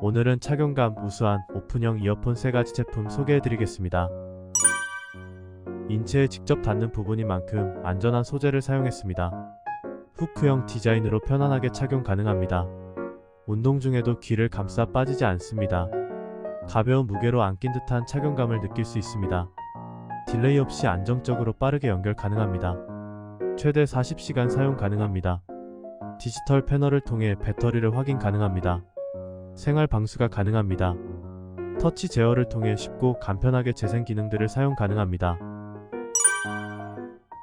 오늘은 착용감 우수한 오픈형 이어폰 세 가지 제품 소개해드리겠습니다. 인체에 직접 닿는 부분인 만큼 안전한 소재를 사용했습니다. 후크형 디자인으로 편안하게 착용 가능합니다. 운동 중에도 귀를 감싸 빠지지 않습니다. 가벼운 무게로 안긴 듯한 착용감을 느낄 수 있습니다. 딜레이 없이 안정적으로 빠르게 연결 가능합니다. 최대 40시간 사용 가능합니다. 디지털 패널을 통해 배터리를 확인 가능합니다. 생활 방수가 가능합니다. 터치 제어를 통해 쉽고 간편하게 재생 기능들을 사용 가능합니다.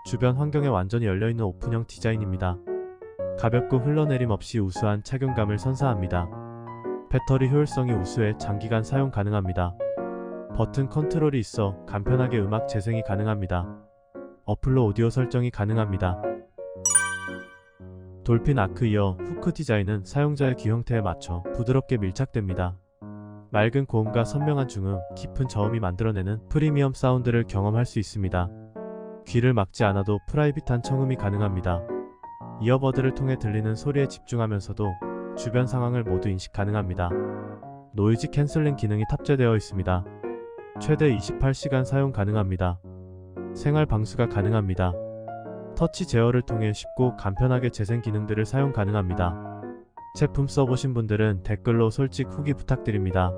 주변 환경에 완전히 열려있는 오픈형 디자인입니다. 가볍고 흘러내림 없이 우수한 착용감을 선사합니다. 배터리 효율성이 우수해 장기간 사용 가능합니다. 버튼 컨트롤이 있어 간편하게 음악 재생이 가능합니다. 어플로 오디오 설정이 가능합니다. 돌핀 아크 이어 후크 디자인은 사용자의 귀 형태에 맞춰 부드럽게 밀착됩니다. 맑은 고음과 선명한 중음, 깊은 저음이 만들어내는 프리미엄 사운드를 경험할 수 있습니다. 귀를 막지 않아도 프라이빗한 청음이 가능합니다. 이어버드를 통해 들리는 소리에 집중하면서도 주변 상황을 모두 인식 가능합니다. 노이즈 캔슬링 기능이 탑재되어 있습니다. 최대 28시간 사용 가능합니다. 생활 방수가 가능합니다. 터치 제어를 통해 쉽고 간편하게 재생 기능들을 사용 가능합니다. 제품 써보신 분들은 댓글로 솔직 후기 부탁드립니다.